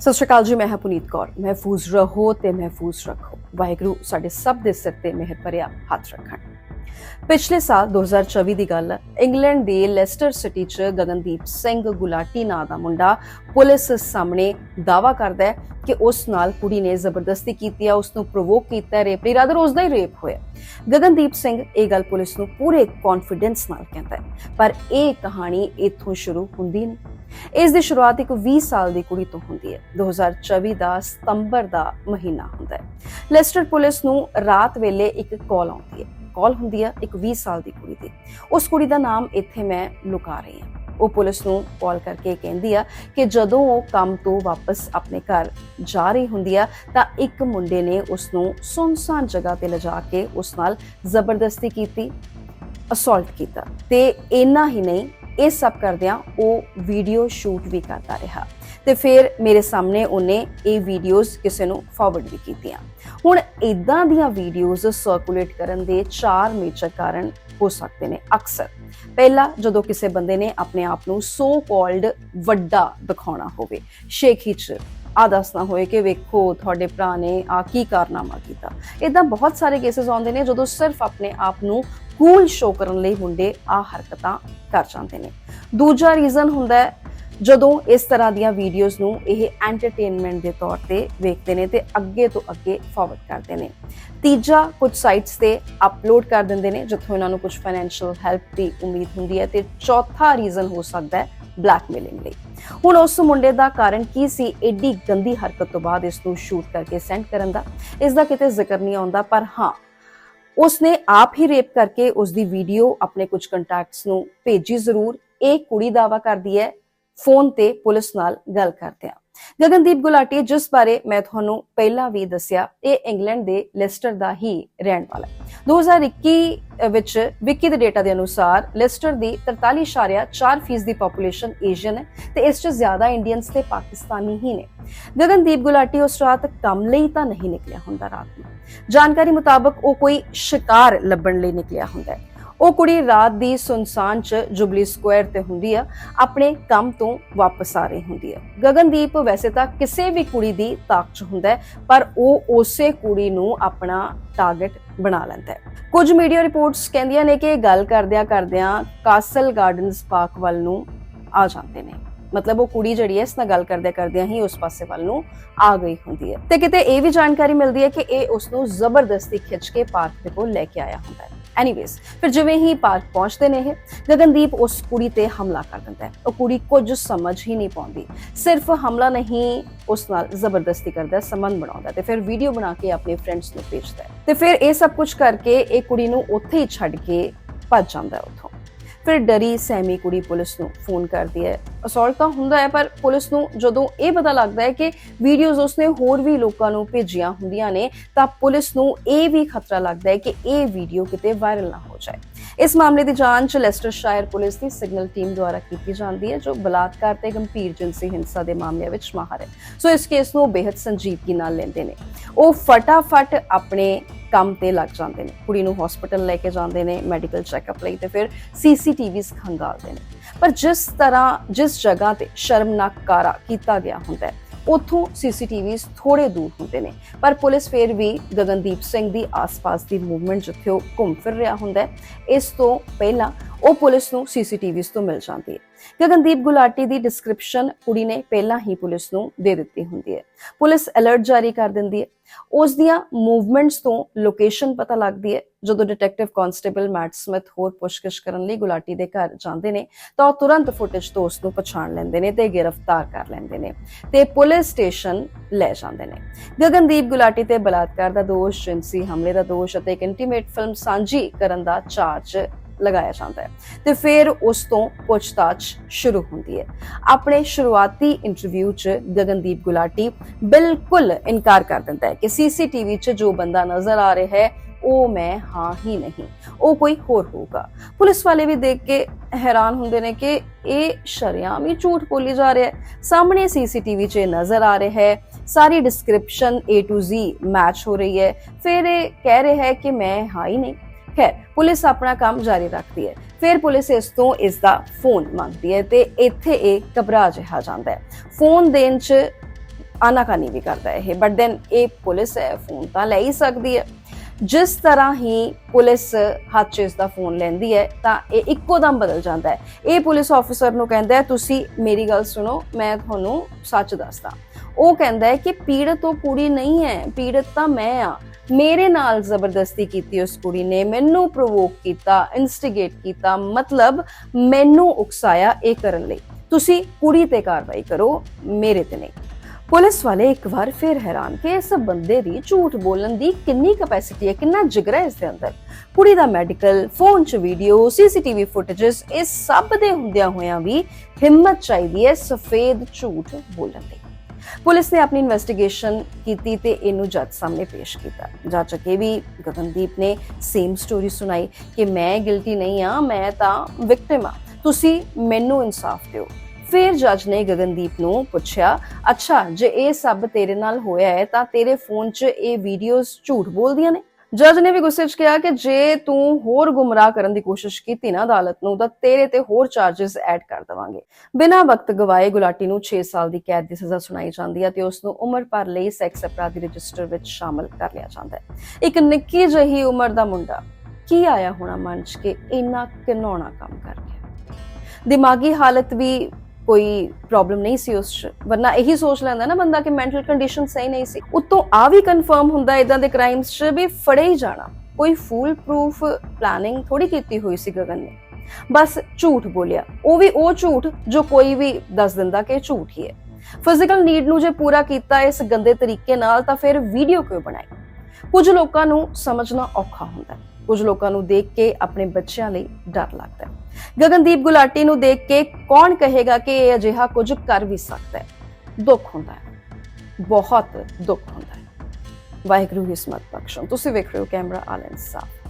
ਸਤਿ ਸ਼੍ਰੀ ਅਕਾਲ ਜੀ, ਮੈਂ ਹਾਂ ਪੁਨੀਤ ਕੌਰ। ਮਹਿਫੂਜ਼ ਰਹੋ ਤੇ ਮਹਿਫੂਜ਼ ਰੱਖੋ। ਵਾਹਿਗੁਰੂ ਸਾਡੇ ਸਭ ਦੇ ਸਿਰ ਤੇ ਮਿਹਰ ਭਰਿਆ ਹੱਥ ਰੱਖਣ। ਪਿਛਲੇ ਸਾਲ 2024 ਦੀ ਗੱਲ ਹੈ, ਇੰਗਲੈਂਡ ਦੇ ਲੈਸਟਰ ਸਿਟੀ 'ਚ ਗਗਨਦੀਪ ਸਿੰਘ ਗੁਲਾਟੀ ਨਾਂ ਦਾ ਮੁੰਡਾ ਪੁਲਿਸ ਸਾਹਮਣੇ ਦਾਵਾ ਕਰਦਾ ਹੈ ਕਿ ਉਸ ਨਾਲ ਕੁੜੀ ਨੇ ਜ਼ਬਰਦਸਤੀ ਕੀਤੀ ਹੈ, ਉਸ ਨੂੰ ਪ੍ਰੋਵੋਕ ਕੀਤਾ ਹੈ ਰੇਪ ਲਈ ਰਾਦਰ ਉਸ ਦਾ ਹੀ ਰੇਪ ਹੋਇਆ ਗਗਨਦੀਪ ਸਿੰਘ ਇਹ ਗੱਲ ਪੁਲਿਸ ਨੂੰ ਪੂਰੇ ਕੌਨਫੀਡੈਂਸ ਨਾਲ ਕਹਿੰਦਾ ਹੈ, ਪਰ ਇਹ ਕਹਾਣੀ ਇੱਥੋਂ ਸ਼ੁਰੂ ਹੁੰਦੀ ਨਹੀਂ। ਇਸ ਦੀ ਸ਼ੁਰੂਆਤ ਇੱਕ 20 ਸਾਲ ਦੀ ਕੁੜੀ ਤੋਂ ਹੁੰਦੀ ਹੈ 2024 ਦਾ ਸਤੰਬਰ ਦਾ ਮਹੀਨਾ ਹੁੰਦਾ ਹੈ। ਲੈਸਟਰ ਪੁਲਿਸ ਨੂੰ ਰਾਤ ਵੇਲੇ ਇੱਕ ਕਾਲ ਆਉਂਦੀ ਹੈ। ਕਾਲ ਹੁੰਦੀ ਆ ਇੱਕ 20 ਸਾਲ ਦੀ ਕੁੜੀ ਦੀ। ਉਸ ਕੁੜੀ ਦਾ ਨਾਮ ਇੱਥੇ ਮੈਂ ਲੁਕਾ ਰਹੀ ਹਾਂ। ਉਹ ਪੁਲਿਸ ਨੂੰ ਕਾਲ ਕਰਕੇ ਕਹਿੰਦੀ ਆ ਕਿ ਜਦੋਂ ਉਹ ਕੰਮ ਤੋਂ ਵਾਪਸ ਆਪਣੇ ਘਰ ਜਾ ਰਹੀ ਹੁੰਦੀ ਆ, ਤਾਂ ਇੱਕ ਮੁੰਡੇ ਨੇ ਉਸ ਨੂੰ ਸੁਨਸਾਨ ਜਗ੍ਹਾ ਤੇ ਲਿਜਾ ਕੇ ਉਸ ਨਾਲ ਜ਼ਬਰਦਸਤੀ ਕੀਤੀ ਅਸੌਲਟ ਕੀਤਾ। ਤੇ ਇੰਨਾ ਹੀ ਨਹੀਂ, ਇਹ ਸਭ ਕਰਦਿਆਂ ਉਹ ਵੀਡੀਓ ਸ਼ੂਟ ਵੀ ਕਰਦਾ ਰਿਹਾ। ਤੇ ਫਿਰ ਮੇਰੇ ਸਾਹਮਣੇ ਉਹਨੇ ਇਹ ਵੀਡੀਓਜ਼ ਕਿਸੇ ਨੂੰ ਫਾਰਵਰਡ ਵੀ ਕੀਤੀਆਂ। ਹੁਣ ਇਦਾਂ ਦੀਆਂ ਵੀਡੀਓਜ਼ ਸਰਕੂਲੇਟ ਕਰਨ ਦੇ ਚਾਰ ਮੇਜਰ ਕਾਰਨ ਹੋ ਸਕਦੇ ਨੇ ਅਕਸਰ। ਪਹਿਲਾ, ਜਦੋਂ ਕਿਸੇ ਬੰਦੇ ਨੇ ਆਪਣੇ ਆਪ ਨੂੰ ਸੋ ਕਾਲਡ ਵੱਡਾ ਦਿਖਾਉਣਾ ਹੋਵੇ, ਸ਼ੇਖੀ ਚ ਆ ਦੱਸਣਾ ਹੋਏ ਕਿ ਵੇਖੋ ਤੁਹਾਡੇ ਭਰਾ ਨੇ ਆ ਕੀ ਕਾਰਨਾਮਾ ਕੀਤਾ। ਇਦਾਂ ਬਹੁਤ ਸਾਰੇ ਕੇਸਸ ਆਉਂਦੇ ਨੇ ਜਦੋਂ ਸਿਰਫ ਆਪਣੇ ਆਪ ਨੂੰ ਕੂਲ ਸ਼ੋ ਕਰਨ ਲਈ ਮੁੰਡੇ ਆ ਹਰਕਤਾਂ ਕਰ ਜਾਂਦੇ ਨੇ। ਦੂਜਾ ਰੀਜ਼ਨ ਹੁੰਦਾ ਹੈ ਜਦੋਂ ਇਸ ਤਰ੍ਹਾਂ ਦੀਆਂ ਵੀਡੀਓਜ਼ ਨੂੰ ਇਹ ਐਂਟਰਟੇਨਮੈਂਟ ਦੇ ਤੌਰ ਤੇ ਵੇਖਦੇ ਨੇ ਤੇ ਅੱਗੇ ਤੋਂ ਅੱਗੇ ਫਾਰਵਰਡ ਕਰਦੇ ਨੇ। ਤੀਜਾ ਕੁਝ ਸਾਈਟਸ ਤੇ ਅਪਲੋਡ ਕਰ ਦਿੰਦੇ ਨੇ, ਜਿੱਥੋਂ ਇਹਨਾਂ ਨੂੰ ਕੁਝ ਫਾਈਨੈਂਸ਼ੀਅਲ ਹੈਲਪ ਦੀ ਉਮੀਦ ਹੁੰਦੀ ਹੈ ਤੇ ਚੌਥਾ ਰੀਜ਼ਨ ਹੋ ਸਕਦਾ ਹੈ ਬਲੈਕਮੇਲਿੰਗ ਲਈ। ਹੁਣ ਉਸ ਮੁੰਡੇ ਦਾ ਕਾਰਨ ਕੀ ਸੀ? ਐਡੀ ਗੰਦੀ ਹਰਕਤ ਤੋਂ ਬਾਅਦ ਇਸ ਨੂੰ ਸ਼ੂਟ ਕਰਕੇ ਸੈਂਡ ਕਰਨ ਦਾ। ਇਸ ਦਾ ਕਿਤੇ ਜ਼ਿਕਰ ਨਹੀਂ ਆਉਂਦਾ, ਪਰ ਹਾਂ, ਉਸਨੇ ਆਪ ਹੀ ਰੇਪ ਕਰਕੇ ਉਸ ਦੀ ਵੀਡੀਓ ਆਪਣੇ ਕੁਝ ਕੰਟੈਕਟਸ ਨੂੰ ਭੇਜੀ ਜ਼ਰੂਰ। ਇਹ ਕੁੜੀ ਦਾਵਾ ਕਰਦੀ ਹੈ ਫੋਨ ਤੇ ਪੁਲਿਸ ਨਾਲ ਗੱਲ ਕਰਦੇ ਕਰਦਿਆਂ ਗਗਨਦੀਪ ਗੁਲਾਟੀ, ਜਿਸ ਬਾਰੇ ਮੈਂ ਤੁਹਾਨੂੰ ਪਹਿਲਾਂ ਵੀ ਦੱਸਿਆ, ਇਹ ਇੰਗਲੈਂਡ ਦੇ ਲੈਸਟਰ ਦਾ ਹੀ ਰਹਿਣ ਵਾਲਾ ਹੈ। 2021 ਵਿੱਚ ਵਿਕੀ ਦੇ ਡੇਟਾ ਦੇ ਅਨੁਸਾਰ ਲੈਸਟਰ ਦੀ 43.4% ਦੀ ਪੋਪੂਲੇਸ਼ਨ ਏਸ਼ੀਅਨ ਹੈ ਤੇ ਇਸ 'ਚ ਜ਼ਿਆਦਾ ਇੰਡੀਅਨਸ ਤੇ ਪਾਕਿਸਤਾਨੀ ਹੀ ਨੇ। ਗਗਨਦੀਪ ਗੁਲਾਟੀ, ਉਸ ਰਾਤ ਕੰਮ ਲਈ ਤਾਂ ਨਹੀਂ ਨਿਕਲਿਆ ਹੁੰਦਾ ਰਾਤ ਨੂੰ। ਜਾਣਕਾਰੀ ਮੁਤਾਬਕ ਉਹ ਕੋਈ ਸ਼ਿਕਾਰ ਲੱਭਣ ਲਈ ਨਿਕਲਿਆ ਹੁੰਦਾ ਹੈ। ਉਹ ਕੁੜੀ ਰਾਤ ਦੀ ਸੁਨਸਾਨ ਚ ਜੁਬਲੀ ਸਕੁਆਇਰ ਤੇ ਹੁੰਦੀ ਆ, ਆਪਣੇ ਕੰਮ ਤੋਂ ਵਾਪਸ ਆ ਰਹੀ ਹੁੰਦੀ ਆ। ਗਗਨਦੀਪ ਵੈਸੇ ਤਾਂ ਕਿਸੇ ਵੀ ਕੁੜੀ ਦੀ ਤਾਕ ਚ ਹੁੰਦਾ ਪਰ ਉਹ ਉਸੇ ਕੁੜੀ ਨੂੰ ਆਪਣਾ ਟਾਰਗੇਟ ਬਣਾ ਲੈਂਦਾ ਹੈ। ਕੁਝ ਮੀਡੀਆ ਰਿਪੋਰਟਸ ਕਹਿੰਦੀਆਂ ਨੇ ਕਿ ਗੱਲ ਕਰਦਿਆਂ ਕਰਦਿਆਂ ਕਾਸਲ ਗਾਰਡਨਸ ਪਾਰਕ ਵੱਲ ਨੂੰ ਆ ਜਾਂਦੇ ਨੇ। ਮਤਲਬ ਉਹ ਕੁੜੀ ਜਿਹੜੀ ਹੈ, ਇਸ ਨਾਲ ਗੱਲ ਕਰਦਿਆਂ ਕਰਦਿਆਂ ਹੀ ਉਸ ਪਾਸੇ ਵੱਲ ਨੂੰ ਆ ਗਈ ਹੁੰਦੀ ਹੈ। ਤੇ ਕਿਤੇ ਇਹ ਵੀ ਜਾਣਕਾਰੀ ਮਿਲਦੀ ਹੈ ਕਿ ਇਹ ਉਸ ਨੂੰ ਜ਼ਬਰਦਸਤੀ ਖਿੱਚ ਕੇ ਪਾਰਕ ਦੇ ਕੋਲ ਲੈ ਕੇ ਆਇਆ ਹੁੰਦਾ ਹੈ। ਐਨੀਵੇਜ਼ ਫਿਰ ਜਿਵੇਂ ਹੀ ਪਾਰਕ ਪਹੁੰਚਦੇ ਨੇ ਇਹ, ਗਗਨਦੀਪ ਉਸ ਕੁੜੀ ਤੇ ਹਮਲਾ ਕਰ ਦਿੰਦਾ ਹੈ। ਉਹ ਕੁੜੀ ਕੁਝ ਸਮਝ ਹੀ ਨਹੀਂ ਪਾਉਂਦੀ। ਸਿਰਫ ਹਮਲਾ ਨਹੀਂ, ਉਸ ਨਾਲ ਜ਼ਬਰਦਸਤੀ ਕਰਦਾ ਹੈ, ਸੰਬੰਧ ਬਣਾਉਂਦਾ ਹੈ ਤੇ ਫਿਰ ਵੀਡੀਓ ਬਣਾ ਕੇ ਆਪਣੇ ਫਰੈਂਡਸ ਨੂੰ ਭੇਜਦਾ ਹੈ। ਤੇ ਫਿਰ ਇਹ ਸਭ ਕੁਝ ਕਰਕੇ ਇਹ ਕੁੜੀ ਨੂੰ ਉੱਥੇ ਹੀ ਛੱਡ ਕੇ ਭੱਜ ਜਾਂਦਾ ਹੈ ਉੱਥੋਂ। ਫਿਰ ਡਰੀ ਸਹਿਮੀ ਕੁੜੀ ਪੁਲਿਸ ਨੂੰ ਫੋਨ ਕਰਦੀ ਹੈ। ਅਸੌਲਟ ਤਾਂ ਹੁੰਦਾ ਹੈ, ਪਰ ਪੁਲਿਸ ਨੂੰ ਜਦੋਂ ਇਹ ਪਤਾ ਲੱਗਦਾ ਹੈ ਕਿ ਵੀਡੀਓਜ਼ ਉਸਨੇ ਹੋਰ ਵੀ ਲੋਕਾਂ ਨੂੰ ਭੇਜੀਆਂ ਹੁੰਦੀਆਂ ਨੇ, ਤਾਂ ਪੁਲਿਸ ਨੂੰ ਇਹ ਵੀ ਖਤਰਾ ਲੱਗਦਾ ਹੈ ਕਿ ਇਹ ਵੀਡੀਓ ਕਿਤੇ ਵਾਇਰਲ ਨਾ ਹੋ ਜਾਏ। ਇਸ ਮਾਮਲੇ ਦੀ ਜਾਂਚ ਲੈਸਟਰਸ਼ਾਇਰ ਪੁਲਿਸ ਦੀ ਸਿਗਨਲ ਟੀਮ ਦੁਆਰਾ ਕੀਤੀ ਜਾਂਦੀ ਹੈ, ਜੋ ਬਲਾਤਕਾਰ ਤੇ ਗੰਭੀਰ ਜਿਨਸੀ ਹਿੰਸਾ ਦੇ ਮਾਮਲਿਆਂ ਵਿੱਚ ਮਾਹਰ ਹੈ। ਸੋ ਇਸ ਕੇਸ ਨੂੰ ਬੇहद ਸੰਜੀਦਗੀ ਨਾਲ ਲੈਂਦੇ ਨੇ। ਉਹ ਫਟਾਫਟ ਆਪਣੇ ਕੰਮ ਤੇ ਲੱਗ ਜਾਂਦੇ ਨੇ। ਕੁੜੀ ਨੂੰ ਹਸਪੀਟਲ ਲੈ ਕੇ ਜਾਂਦੇ ਨੇ ਮੈਡੀਕਲ ਚੈੱਕਅਪ ਲਈ ਤੇ ਫਿਰ ਸੀਸੀਟੀਵੀਜ਼ ਖੰਗਾਲਦੇ ਨੇ। ਪਰ ਜਿਸ ਤਰ੍ਹਾਂ, ਜਿਸ ਜਗ੍ਹਾ ਤੇ ਸ਼ਰਮਨਾਕ ਕਾਰਾ ਕੀਤਾ ਗਿਆ ਹੁੰਦਾ ਹੈ, ਉਥੋਂ ਸੀਸੀਟੀਵੀਜ਼ ਥੋੜੇ ਦੂਰ ਹੁੰਦੇ ਨੇ। ਪਰ ਪੁਲਿਸ ਫੇਰ ਵੀ ਗਗਨਦੀਪ ਸਿੰਘ ਦੀ ਆਸ-ਪਾਸ ਦੀ ਮੂਵਮੈਂਟ ਜਿੱਥੇ ਉਹ ਘੁੰਮ ਫਿਰ ਰਿਹਾ ਹੁੰਦਾ ਹੈ, ਇਸ ਤੋਂ ਪਹਿਲਾਂ ਉਹ ਪੁਲਿਸ ਨੂੰ ਸੀਸੀਟੀਵੀਜ਼ ਤੋਂ ਮਿਲ ਜਾਂਦੀ ਹੈ। ਗਗਨਦੀਪ ਗੁਲਾਟੀ ਦੀ ਡਿਸਕ੍ਰਿਪਸ਼ਨ ਕੁੜੀ ਨੇ ਪਹਿਲਾਂ ਹੀ ਪੁਲਿਸ ਨੂੰ ਦੇ ਦਿੱਤੀ ਹੁੰਦੀ ਹੈ। ਪੁਲਿਸ ਅਲਰਟ ਜਾਰੀ ਕਰ ਦਿੰਦੀ ਹੈ। ਉਸ ਦੀਆਂ ਮੂਵਮੈਂਟਸ ਤੋਂ ਲੋਕੇਸ਼ਨ ਪਤਾ ਲੱਗਦੀ ਹੈ। ਜਦੋਂ ਡਿਟੈਕਟਿਵ ਕਨਸਟੇਬਲ ਮੈਟ ਸਮਿਥ ਹੋਰ ਪੁੱਛਗਿੱਛ ਕਰਨ ਲਈ ਗੁਲਾਟੀ ਦੇ ਘਰ ਜਾਂਦੇ ਨੇ, ਤਾਂ ਉਹ ਤੁਰੰਤ ਫੁਟੇਜ ਤੋਂ ਉਸ ਨੂੰ ਪਛਾਣ ਲੈਂਦੇ ਨੇ ਤੇ ਗ੍ਰਿਫਤਾਰ ਕਰ ਲੈਂਦੇ ਨੇ ਤੇ ਪੁਲਿਸ ਸਟੇਸ਼ਨ ਲੈ ਜਾਂਦੇ ਨੇ। ਗਗਨਦੀਪ ਗੁਲਾਟੀ ਤੇ ਬਲਾਤਕਾਰ ਦਾ ਦੋਸ਼ ਜਿਨਸੀ ਹਮਲੇ ਦਾ ਦੋਸ਼ ਅਤੇ ਇੱਕ ਇੰਟੀਮੇਟ ਫਿਲਮ ਸਾਂਝੀ ਕਰਨ ਦਾ ਚਾਰਜ ਲਗਾਇਆ ਜਾਂਦਾ ਹੈ। ਤੇ ਫਿਰ ਉਸ ਤੋਂ ਪੁੱਛਤਾਛ ਸ਼ੁਰੂ ਹੁੰਦੀ ਹੈ। ਆਪਣੇ ਸ਼ੁਰੂਆਤੀ ਇੰਟਰਵਿਊ 'ਚ ਗਗਨਦੀਪ ਗੁਲਾਟੀ ਬਿਲਕੁਲ ਇਨਕਾਰ ਕਰ ਦਿੰਦਾ ਹੈ ਕਿ ਸੀਸੀਟੀਵੀ 'ਚ ਜੋ ਬੰਦਾ ਨਜ਼ਰ ਆ ਰਿਹਾ ਹੈ, ਉਹ ਮੈਂ ਹਾਂ ਹੀ ਨਹੀਂ, ਉਹ ਕੋਈ ਹੋਰ ਹੋਊਗਾ। ਪੁਲਿਸ ਵਾਲੇ ਵੀ ਦੇਖ ਕੇ ਹੈਰਾਨ ਹੁੰਦੇ ਨੇ ਕਿ ਇਹ ਸ਼ਰਿਆਮ ਹੀ ਝੂਠ ਬੋਲੀ ਜਾ ਰਿਹਾ ਹੈ। ਸਾਹਮਣੇ ਸੀਸੀਟੀਵੀ 'ਚ ਇਹ ਨਜ਼ਰ ਆ ਰਿਹਾ ਹੈ, ਸਾਰੀ description A to Z match ਹੋ ਰਹੀ ਹੈ। ਫਿਰ ਇਹ ਕਹਿ ਰਿਹਾ ਹੈ ਕਿ ਮੈਂ ਹਾਂ ਹੀ ਨਹੀਂ ਖੈਰ ਪੁਲਿਸ ਆਪਣਾ ਕੰਮ ਜਾਰੀ ਰੱਖਦੀ ਹੈ। ਫਿਰ ਪੁਲਿਸ ਇਸ ਤੋਂ ਇਸ ਦਾ ਫੋਨ ਮੰਗਦੀ ਹੈ ਤੇ ਇੱਥੇ ਇਹ ਘਬਰਾ ਜਿਹਾ ਜਾਂਦਾ ਹੈ। ਫੋਨ ਦੇਣ 'ਚ ਆਨਾਕਾਨੀ ਵੀ ਕਰਦਾ ਹੈ ਇਹ ਬਟ ਦੈਨ ਇਹ ਪੁਲਿਸ ਹੈ, ਫੋਨ ਤਾਂ ਲੈ ਹੀ ਸਕਦੀ ਹੈ। ਜਿਸ ਤਰ੍ਹਾਂ ਹੀ ਪੁਲਿਸ ਹੱਥ 'ਚ ਇਸ ਦਾ ਫੋਨ ਲੈਂਦੀ ਹੈ, ਤਾਂ ਇਹ ਇੱਕੋ ਦਮ ਬਦਲ ਜਾਂਦਾ ਹੈ। ਇਹ ਪੁਲਿਸ ਆਫੀਸਰ ਨੂੰ ਕਹਿੰਦਾ ਹੈ, ਤੁਸੀਂ ਮੇਰੀ ਗੱਲ ਸੁਣੋ, ਮੈਂ ਤੁਹਾਨੂੰ ਸੱਚ ਦੱਸਦਾ। ਉਹ ਕਹਿੰਦਾ ਹੈ ਕਿ ਪੀੜਤ ਉਹ ਕੁੜੀ ਨਹੀਂ ਹੈ, ਪੀੜਤ ਤਾਂ ਮੈਂ ਆ ਮੇਰੇ ਨਾਲ ਜ਼ਬਰਦਸਤੀ ਕੀਤੀ ਉਸ ਕੁੜੀ ਨੇ, ਮੈਨੂੰ ਪ੍ਰੋਵੋਕ ਕੀਤਾ ਇਨਸਟੀਗੇਟ ਕੀਤਾ, ਮਤਲਬ ਮੈਨੂੰ ਉਕਸਾਇਆ ਇਹ ਕਰਨ ਲਈ। ਤੁਸੀਂ ਕੁੜੀ ਤੇ ਕਾਰਵਾਈ ਕਰੋ, ਮੇਰੇ ਤੇ ਨਹੀਂ। ਪੁਲਿਸ ਵਾਲੇ ਇੱਕ ਵਾਰ ਫਿਰ ਹੈਰਾਨ ਕਿ ਇਸ ਬੰਦੇ ਦੀ ਝੂਠ ਬੋਲਣ ਦੀ ਕਿੰਨੀ ਕਪੈਸਿਟੀ ਹੈ, ਕਿੰਨਾ ਜਿਗਰਾ ਹੈ ਇਸ ਦੇ ਅੰਦਰ। ਕੁੜੀ ਦਾ ਮੈਡੀਕਲ ਫੋਨ 'ਚ ਵੀਡੀਓ ਸੀਸੀਟੀਵੀ ਫੁਟੇजेस ਇਹ ਸਭ ਦੇ ਹੁੰਦਿਆਂ ਹੋਇਆਂ ਵੀ ਹਿੰਮਤ ਚਾਹੀਦੀ ਹੈ ਸਫੇਦ ਝੂਠ ਬੋਲਣ ਦੀ। ਪੁਲਿਸ ਨੇ ਆਪਣੀ ਇਨਵੈਸਟੀਗੇਸ਼ਨ ਕੀਤੀ ਤੇ ਇਹਨੂੰ ਜੱਜ ਸਾਹਮਣੇ ਪੇਸ਼ ਕੀਤਾ। ਜੱਜ ਅੱਗੇ ਵੀ ਗਗਨਦੀਪ ਨੇ ਸੇਮ ਸਟੋਰੀ ਸੁਣਾਈ ਕਿ ਮੈਂ ਗਿਲਟੀ ਨਹੀਂ ਆ ਮੈਂ ਤਾਂ ਵਿਕਟਿਮ ਆ ਤੁਸੀਂ ਮੈਨੂੰ ਇਨਸਾਫ ਦਿਓ। ਫਿਰ ਜੱਜ ਨੇ ਗਗਨਦੀਪ ਨੂੰ ਪੁੱਛਿਆ, ਅੱਛਾ, ਜੇ ਇਹ ਸਭ ਤੇਰੇ ਨਾਲ ਹੋਇਆ ਹੈ ਤਾਂ ਤੇਰੇ ਫੋਨ 'ਚ ਇਹ ਵੀਡੀਓਜ਼ ਝੂਠ ਬੋਲਦੀਆਂ ਨੇ? ਜੱਜ ਨੇ ਵੀ ਗੁੱਸੇ 'ਚ ਕਿਹਾ ਕਿ ਜੇ ਤੂੰ ਹੋਰ ਗੁੰਮਰਾਹ ਕਰਨ ਦੀ ਕੋਸ਼ਿਸ਼ ਕੀਤੀ ਨਾ ਅਦਾਲਤ ਨੂੰ, ਤਾਂ ਤੇਰੇ ਤੇ ਹੋਰ ਚਾਰजेस ਐਡ ਕਰ ਦਵਾਂਗੇ। ਬਿਨਾਂ ਵਕਤ ਗਵਾਏ ਗੁਲਾਟੀ ਨੂੰ 6 ਸਾਲ ਦੀ ਕੈਦ ਦੀ ਸਜ਼ਾ ਸੁਣਾਈ ਜਾਂਦੀ ਹੈ ਤੇ ਉਸ ਨੂੰ ਉਮਰ ਭਰ ਲਈ ਸੈਕਸ ਅਪਰਾਧੀ ਰਜਿਸਟਰ ਵਿੱਚ ਸ਼ਾਮਲ ਕਰ ਲਿਆ ਜਾਂਦਾ ਹੈ। ਇੱਕ ਨਿੱਕੀ ਜਿਹੀ ਉਮਰ ਦਾ ਮੁੰਡਾ, ਕੀ ਆਇਆ ਹੋਣਾ ਮਨ 'ਚ ਕਿ ਇੰਨਾ ਕਿਨੌਣਾ ਕੰਮ ਕਰ ਗਿਆ? ਦਿਮਾਗੀ ਹਾਲਤ ਵੀ ਕੋਈ ਪ੍ਰੋਬਲਮ ਨਹੀਂ ਸੀ ਉਸ 'ਚ। ਵਰਨਾ ਇਹੀ ਸੋਚ ਲੈਂਦਾ ਨਾ ਬੰਦਾ ਕਿ ਮੈਂਟਲ ਕੰਡੀਸ਼ਨ ਸਹੀ ਨਹੀਂ ਸੀ। ਉਤੋਂ ਆ ਵੀ ਕਨਫਰਮ ਹੁੰਦਾ ਇਦਾਂ ਦੇ ਕ੍ਰਾਈਮਸ 'ਚ ਵੀ ਫੜੇ ਹੀ ਜਾਣਾ। ਕੋਈ ਫੂਲ ਪ੍ਰੂਫ ਪਲਾਨਿੰਗ ਥੋੜੀ ਕੀਤੀ ਹੋਈ ਸੀ ਗਗਨ ਨੇ। ਬਸ ਝੂਠ ਬੋਲਿਆ। ਉਹ ਵੀ ਉਹ ਝੂਠ ਜੋ ਕੋਈ ਵੀ ਦੱਸ ਦਿੰਦਾ ਕਿ ਝੂਠ ਹੀ ਹੈ। ਫਿਜ਼ੀਕਲ ਨੀਡ ਨੂੰ ਜੇ ਪੂਰਾ ਕੀਤਾ ਇਸ ਗੰਦੇ ਤਰੀਕੇ ਨਾਲ ਤਾਂ ਫਿਰ ਵੀਡੀਓ ਕਿਉਂ ਬਣਾਈ? ਕੁਝ ਲੋਕਾਂ ਨੂੰ ਸਮਝਣਾ ਔਖਾ ਹੁੰਦਾ ਹੈ। ਕੁਝ ਲੋਕਾਂ ਨੂੰ ਦੇਖ ਕੇ ਆਪਣੇ ਬੱਚਿਆਂ ਲਈ ਡਰ ਲੱਗਦਾ ਹੈ। ਗਗਨਦੀਪ ਗੁਲਾਟੀ ਨੂੰ ਦੇਖ ਕੇ ਕੌਣ ਕਹੇਗਾ ਕਿ ਇਹ ਅਜਿਹਾ ਕੁਝ ਕਰ ਵੀ ਸਕਦਾ ਹੈ? ਦੁੱਖ ਹੁੰਦਾ ਹੈ। ਬਹੁਤ ਦੁੱਖ ਹੁੰਦਾ ਹੈ। ਵਾਹਿਗੁਰੂ ਹਿਸਮਤ ਬਖਸ਼ਣ ਤੁਸੀਂ ਵੇਖ ਰਹੇ ਹੋ ਕੈਮਰਾ ਆਲਨ ਸਾਹਿਬ